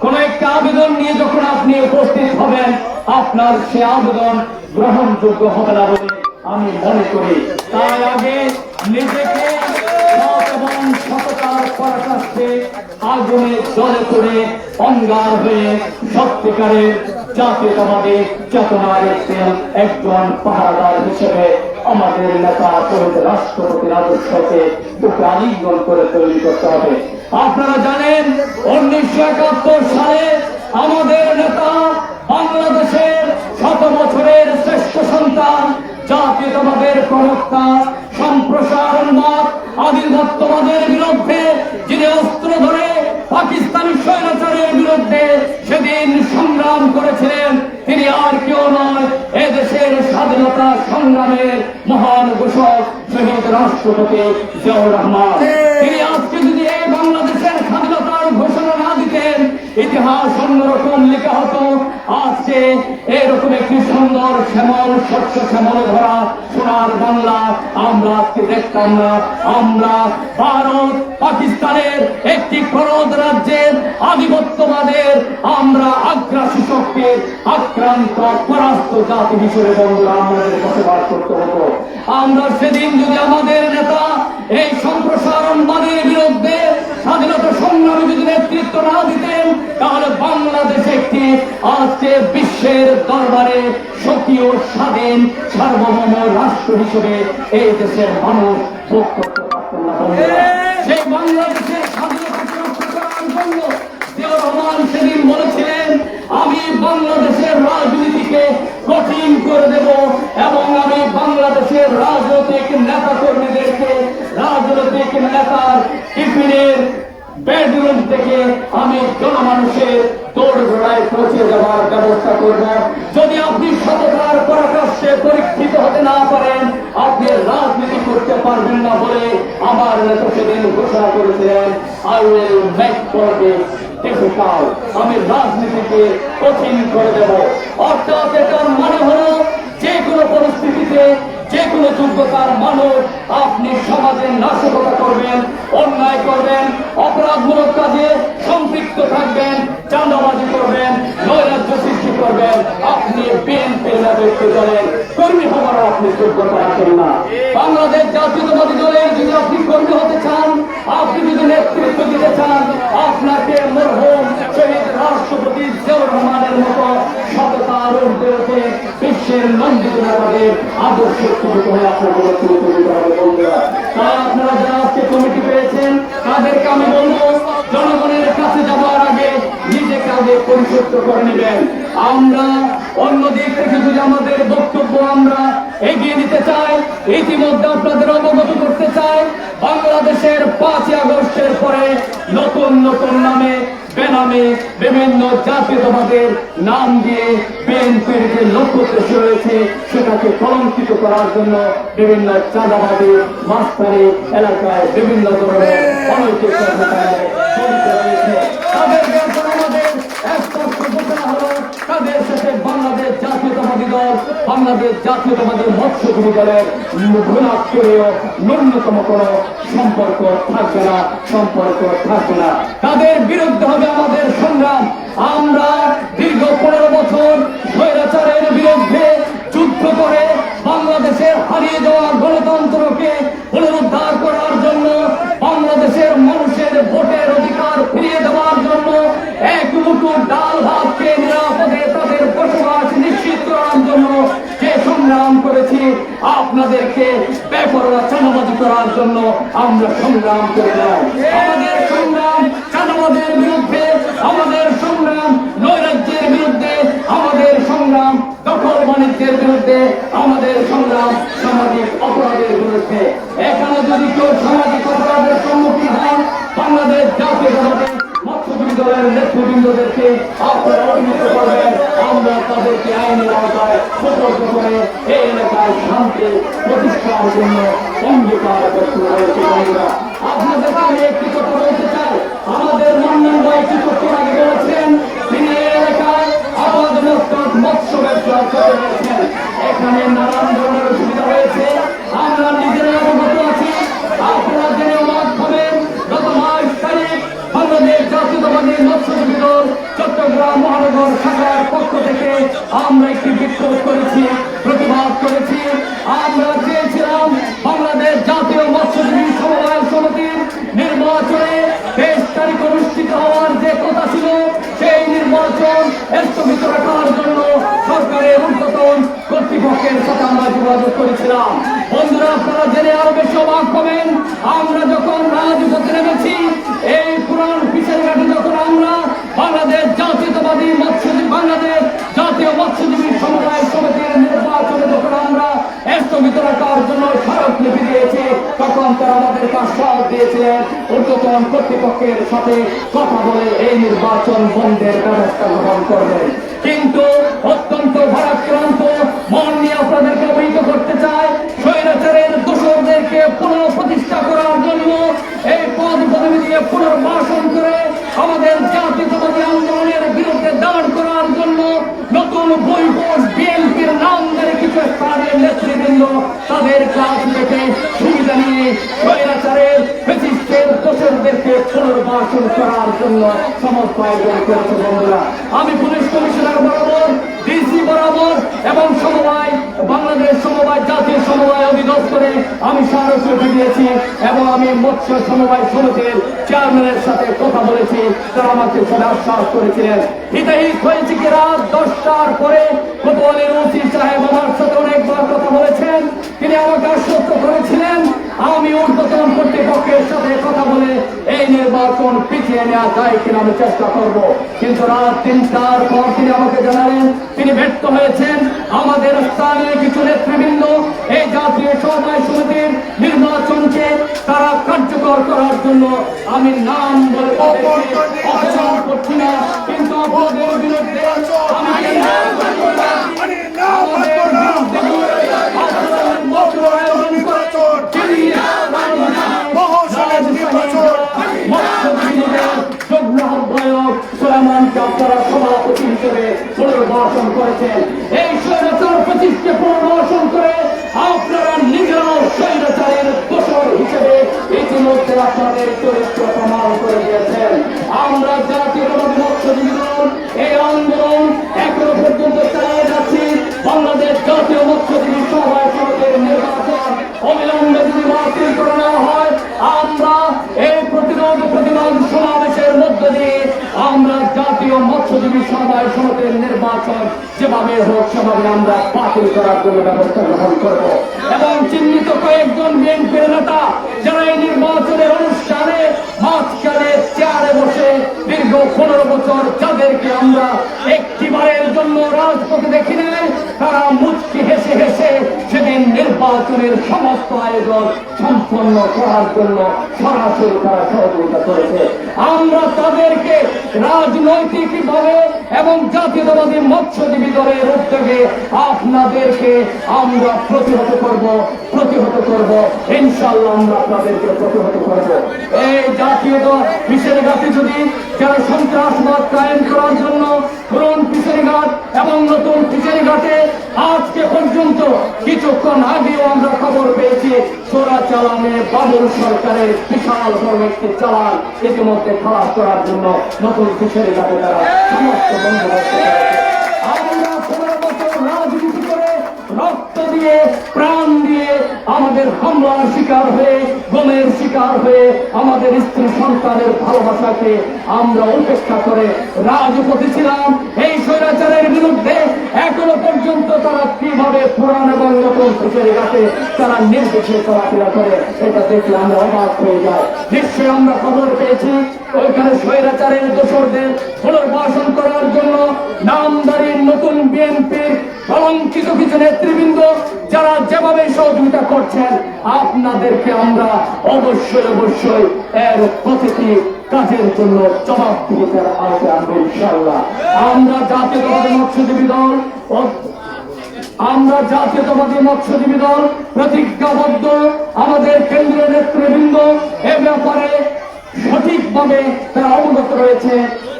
কোন একটা আবেদন নিয়ে যখন আপনি উপস্থিত হবেন, আপনার সে আবেদন গ্রহণযোগ্য হবে না বলে আমি মনে করি। তার আগে নিজেকে আগুনে জলে করে অঙ্গার হয়ে সত্যিকারের জাতীয়তাবাদী চেতনার একজন পাহারাদার হিসেবে আমাদের নেতা শহীদ রাষ্ট্রপতির আদর্শকে আলিঙ্গন করে তৈরি করতে হবে। আপনারা জানেন, উনিশশো একাত্তর সালে আমাদের নেতা বাংলাদেশের শত বছরের শ্রেষ্ঠ সন্তান, জাতীয়তাবাদের প্রবক্তা, সম্প্রসারণবাদ আদির্ভত্তবাদের বিরুদ্ধে, যিনি অস্ত্র ধরে পাকিস্তানি স্বৈরাচারের বিরুদ্ধে সেদিন সংগ্রাম করেছিলেন, তিনি আর স্বাধীনতা সংগ্রামের মহান ঘোষক শহীদ রাষ্ট্রপতি জিয়াউর রহমান। ইতিহাস অন্যরকম লেখা হতো। আজকে এরকম একটি সুন্দর শ্যামল, স্বচ্ছ শ্যামল ধরা সোনার বাংলা আমরা আজকে দেখতাম না। আমরা ভারত পাকিস্তানের একটি করদ রাজ্যের আধিপত্যবাদের আমরা আগ্রাসী শক্তির আক্রান্ত, পরাস্ত জাতি হিসেবে বন্ধুরা আমাদের বসবাস করতে হতো। আমরা সেদিন যদি আমাদের নেতা এই সম্প্রসারণবাদের বিরুদ্ধে স্বাধীনতা সংগ্রামে যদি নেতৃত্ব না দিতেন, তাহলে বাংলাদেশ একটি আজকে বিশ্বের দরবারে সক্রিয় স্বাধীন সার্বভৌম রাষ্ট্র হিসেবে এই দেশের মানুষ ভোগ করতে সেই বাংলাদেশের রহমান সেদিন বলেছিলেন, আমি বাংলাদেশের রাজনীতিকে কঠিন করে দেব এবং আমি বাংলাদেশের রাজনৈতিক নেতা কর্মীদেরকে রাজনৈতিক নেতার টিফিনের বেডরুম থেকে আমি জনমানুষের দৌড় ঘোড়ায় পৌঁছে যাওয়ার ব্যবস্থা করব। যদি আপনি সততার পরাকাশে পরীক্ষিত হতে না পারেন, আপনি রাজনীতি করতে পারবেন না বলে আমার নেতা সেদিন ঘোষণা করেছিলেন। I will make politics difficult আমি রাজনীতিকে কঠিন করে দেব। অর্থাৎ এটার মানে হলো যে কোনো পরিস্থিতিতে যোগ্যতার মানুষ আপনি সমাজে নাশকতা করবেন, অন্যায় করবেন, অপরাধমূলক কাজে সম্পৃক্ত থাকবেন, চাঁদাবাজি করবেন, নৈরাজ্য সৃষ্টি করবেন, আপনি বিএনপির নেতৃত্ব দলের কর্মী হওয়ার আপনি যোগ্যতা রাখেন না। বাংলাদেশ জাতীয়তাবাদী দলের যদি আপনি কর্মী হতে চান, আপনি যদি নেতৃত্ব দিতে চান, আপনাকে মরহুম শহীদ রাষ্ট্রপতি জিয়াউর রহমানের মতো বিশ্বের নেতাদের আদর্শ আপনারা কমিটি পেয়েছেন, তাদেরকে আমি বলব, জনগণের কাছে যাওয়ার আগে নিজেকে আগে পরিশুদ্ধ করে নেবেন। আমরা অন্য দিক থেকে যদি আমাদের বক্তব্য আমরা এগিয়ে নিতে চাই, ইতিমধ্যে আপনাদের অবগত করতে চাই, বাংলাদেশের পাঁচই আগস্টের পরে নতুন নতুন নামে বেনামে বিভিন্ন জাতীয়তাবাদের নাম দিয়ে বিএনপির যে লক্ষ্য উদ্দেশ্য রয়েছে, সেটাকে কলঙ্কিত করার জন্য বিভিন্ন চাঁদাবাদী মাস্তারি এলাকায় বিভিন্ন ধরনের অনৈতিক তাদের সাথে বাংলাদেশ জাতীয়তাবাদী দল বাংলাদেশ মৎস্য তুমি ঘুণাক্ষরেও ন্যূনতম কোন সম্পর্ক থাকবে না, সম্পর্ক থাকবে না। তাদের বিরুদ্ধে হবে আমাদের সংগ্রাম। আমরা দীর্ঘ পনেরো বছর আপনাদেরকে বেপরোয়া চাঁদাবাজি করার জন্য আমরা সংগ্রাম করে নাই আমাদের সংগ্রাম চাঁদাবাদের বিরুদ্ধে, আমাদের সংগ্রাম নৈরাজ্যের বিরুদ্ধে, আমাদের সংগ্রাম দখল বাণিজ্যের বিরুদ্ধে, আমাদের সংগ্রাম সামাজিক অপরাধের বিরুদ্ধে। এখানে যদি কেউ সামাজিক অপরাধের সম্মুখীন হন বাংলাদেশ জাতীয় দলের নেতৃবৃন্দদেরকে আপনারা অভিযুক্ত করবেন। আমরা তাদেরকে আইনের আওতায় সতর্ক করে এই এলাকায় শান্তি প্রতিষ্ঠার জন্য অঙ্গীকার করতে হয়েছে আপনাদেরকে একটি কথা বলতে যোগাযোগ করেছিলাম। বন্ধুরা, আপনারা জেনে আরও বেশি অবাক হবেন। আমরা যখন রাজপথে নেমেছি, এই পুরান পিসের ঘাটে যখন আমরা বাংলাদেশ জাতীয়তাবাদী মৎস্যজীবী বাংলাদেশ জাতীয় মৎস্যজীবী সমবায় সমিতির নির্বাচনে যখন আমরা স্থগিত রাখার জন্য স্মারকলিপি দিয়েছি, তখন তারা আমাদের কাছে দিয়েছিলেন ঊর্ধ্বতন কর্তৃপক্ষের সাথে কথা বলে এই নির্বাচন বন্ধের ব্যবস্থা গ্রহণ করবেন। কিন্তু অত্যন্ত ভারাক্রান্ত মন নিয়ে আপনাদেরকে অবহিত করতে চাই, স্বৈরাচারের দোষরদেরকে পুনঃপ্রতিষ্ঠা করার জন্য এই পদ পদবি দিয়ে পুনর্বাসন করে আমাদের জাতীয়তাবাদী আন্দোলনের বিরুদ্ধে দাঁড় করার জন্য নতুন বৈভোজ বিএনপির নাম ধরে কিছু স্থানের নেতৃবৃন্দ তাদের কাজ থেকে সুবিধা নিয়ে স্বৈরাচারের আমি পুলিশ কমিশনার বরাবর ডিসি বরাবর এবং সমবায়, বাংলাদেশ সমবায়, জাতীয় সমবায় অধিদপ্তরে আমি স্মারকলিপি দিয়েছি এবং আমি মৎস্য সমবায় সমিতির চেয়ারম্যানের সাথে কথা বলেছি। তারা আমাকে আশ্বাস করেছিলেন। হিতাহিত কি রাত দশটার পরে? কোতোয়ালির ওসি সাহেব আমার সাথে অনেকবার কথা বলেছেন। তিনি আমাকে আশ্বস্ত করেছিলেন, আমি ঊর্ধ্বতন কর্তৃপক্ষের সাথে এই নির্বাচন পিছিয়ে নেওয়া যায় কিনা আমি চেষ্টা করব। কিন্তু রাত তিনটার পর তিনি আমাকে জানালেন তিনি ব্যর্থ হয়েছেন। আমাদের স্থানীয় কিছু নেতৃবৃন্দ এই জাতীয় সমবায় সমিতির নির্বাচনকে তারা কার্যকর করার জন্য আমি নাম বলে অপমান করছি না। কিন্তু আপনাদের বিরুদ্ধে আমি করেছেন। এই স্বৈরাচার পঁচিশকে পুনর্বাসন করে আপনারা নিজেরাও স্বৈরাচারের দোষর হিসেবে ইতিমধ্যে আপনাদের চরিত্র প্রমাণ করে নির্বাচন যেভাবে হোক সেভাবে আমরা বাতিল করার জন্য ব্যবস্থা গ্রহণ করব। এবং চিহ্নিত কয়েকজন বিএনপির নেতা যারা এই নির্বাচনের অনুষ্ঠানে মাঝখানে চেয়ারে বসে দীর্ঘ পনেরো বছর যাদেরকে আমরা একটিবারের জন্য রাজপথে দেখি নাই, তারা মুচকি হেসে হেসে সেদিন নির্বাচনের সমস্ত আয়োজন সম্পন্ন করার জন্য সরাসরি তারা সহযোগিতা করেছে। আমরা তাদেরকে রাজনৈতিক ভাবে এবং জাতীয়তাবাদী মৎস্যজীবী দলের উদ্যোগে আপনাদেরকে আমরা প্রতিহত করব প্রতিহত করব ইনশাল্লাহ আমরা আপনাদেরকে প্রতিহত করব। এই জাতীয় দল বিশেষ ঘাটে যদি যারা সন্ত্রাসবাদ কায়েম করার জন্য ফ্রন্ট পিছের ঘাট এবং নতুন ঘাটে আজকে পর্যন্ত কিছুক্ষণ আগেও আমরা খবর পেয়েছি চোরা চালানে বাবুল সরকারের বিশাল বড় চালান ইতিমধ্যে খালাস করার জন্য নতুন ঘাটে তারা সমস্ত করে রক্ত দিয়ে, প্রাণ দিয়ে আমাদের হামলার শিকার হয়ে গমের শিকার হয়ে আমাদের স্ত্রী সন্তানের ভালোবাসাকে আমরা উপেক্ষা করে রাজপথে ছিলাম। স্বৈরাচারের বিরুদ্ধে এখনও পর্যন্ত তারা কীভাবে পুরাণ এবং নতুন সুখের গাছে তারা নির্দেশে চলাফেরা করে এটা দেখলে আমরা অবাক হয়ে যাই। নিশ্চয়ই আমরা খবর পেয়েছি, ওইখানে স্বৈরাচারের দোষরদের পুনর্বাসন করার জন্য নামদারির নতুন বিএনপির কলঙ্কিত কিছু নেতৃবৃন্দ যারা যেভাবে সহযোগিতা করছেন, আপনাদেরকে আমরা অবশ্যই অবশ্যই এর প্রতিটি কাজের জন্য জবাব থেকে জবাবদিহিতার আওতায় আনব ইনশাল্লাহ আমরা জাতীয়তাবাদী মৎস্যজীবী দল আমরা জাতীয়তাবাদী মৎস্যজীবী দল প্রতিজ্ঞাবদ্ধ, আমাদের কেন্দ্রীয় নেতৃবৃন্দ এ ব্যাপারে সঠিকভাবে তারা অবগত রয়েছে।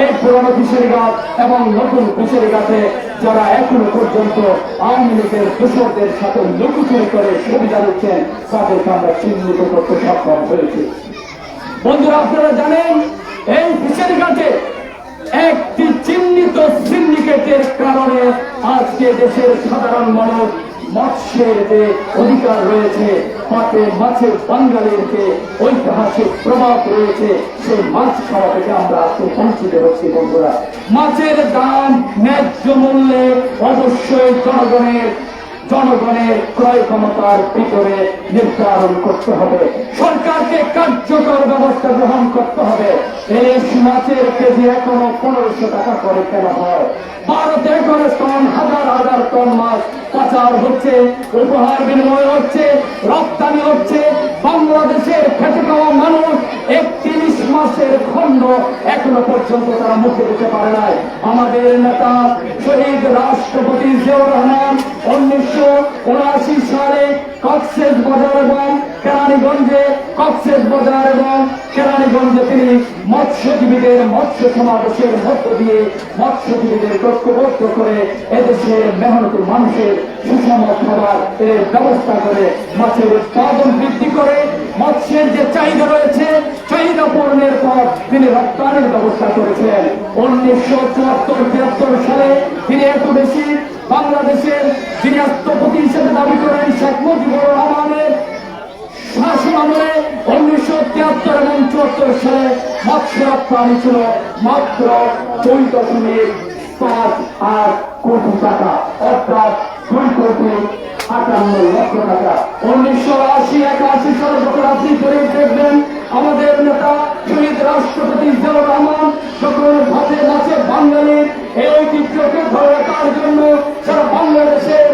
এই পুরনো ফিশারি ঘাট এবং নতুন ফিশারি ঘাটে যারা এখনও পর্যন্ত আওয়ামী লীগের দোষরদের সাথে লুকুচুরি করে সুবিধা নিচ্ছেন তাদেরকে আমরা চিহ্নিত করতে সক্ষম হয়েছি। বন্ধুরা, আপনারা জানেন, এই ফিশারি ঘাটে একটি চিহ্নিত সিন্ডিকেটের কারণে আজকে দেশের সাধারণ মানুষ মৎস্যের যে অধিকার রয়েছে মাঠে মাছের বাঙ্গালের যে ঐতিহাসিক প্রভাব রয়েছে, সেই মাছ খাওয়া থেকে আমরা আজকে বঞ্চিত হচ্ছি বন্ধুরা। মাছের দাম ন্যায্য মূল্যে অবশ্যই জনগণের জনগণের ক্রয় ক্ষমতার ভিতরে নির্ধারণ করতে হবে। সরকারকে কার্যকর ব্যবস্থা গ্রহণ করতে হবে। ইলিশ মাছের কেজি এখনও পনেরোশো টাকা করে কেনা হয়। ভারতে করে টন হাজার হাজার টন মাছ পাচার হচ্ছে, উপহার বিনিময় হচ্ছে, রপ্তানি হচ্ছে। বাংলাদেশের খেটে খাওয়া মানুষ একত্রিশ মাসের খণ্ড এখনও পর্যন্ত তারা মুখে দিতে পারে নাই। আমাদের নেতা শহীদ রাষ্ট্রপতি জিয়াউর রহমান উনিশশো উনআশি সালে কক্সেস বাজার এবং কেরানীগঞ্জে কক্সেস বাজার এবং কেরানীগঞ্জে তিনি মৎস্যজীবীদের মৎস্য সমাবেশের মধ্য দিয়ে মৎস্যজীবীদের ঐক্যবদ্ধ করে এদেশের মেহনতি মানুষের সুষম খাবার এর ব্যবস্থা করে মাছের উৎপাদন বৃদ্ধি করে মৎস্যের যে চাহিদা রয়েছে, চাহিদা পূরণের পর তিনি রপ্তানির ব্যবস্থা করেছেন। উনিশশো চুয়াত্তর তিয়াত্তর সালে তিনি এত বেশি বাংলাদেশের যিনি রাষ্ট্রপতি হিসেবে দাবি করেন শেখ মুজিবুর রহমানের শাসন আমলে উনিশশো তিয়াত্তর এবং চুয়াত্তর সালে মৎস্য রপ্তানি ছিল মাত্র দুই দশমিক পাঁচ আট কোটি টাকা, অর্থাৎ দুই কোটি আটান্ন লক্ষ উনিশশো আশি একাশি সালে আমাদের নেতা শহীদ মাছে বাঙালির এই ঐতিহ্যকে ধরে রাখার জন্য সারা বাংলাদেশের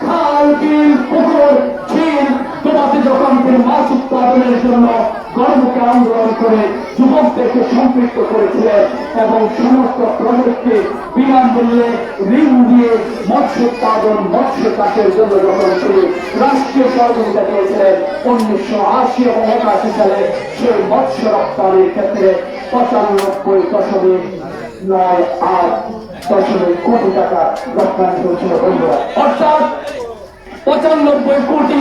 খাল বিল মাছ উৎপাদনের জন্য গণমুখে আন্দোলন করে যুবকদেরকে সম্পৃক্ত করেছিলেন এবং সমস্ত প্রজেক্টকে বিনামূল্যে ঋণ দিয়ে মৎস্য উৎপাদন, মৎস্য চাষের জন্য যখন তিনি রাষ্ট্রীয় সহযোগিতা দিয়েছিলেন উনিশশো আশি এবং একাশি সালে সেই মৎস্য রপ্তানির ক্ষেত্রে পঁচানব্বই দশমিক নয় আট দশমিক কোটি টাকা রপ্তানি করেছিল অর্থাৎ পঁচানব্বই কোটি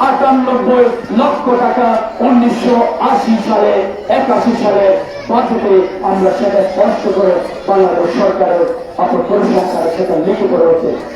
আটানব্বই লক্ষ টাকা উনিশশো আশি সালে, একাশি সালে পাঠাতে আমরা সেটা স্পষ্ট করে বাংলাদেশ সরকারের অপর পরিসংখ্যানে সেটা লিখিত রয়েছে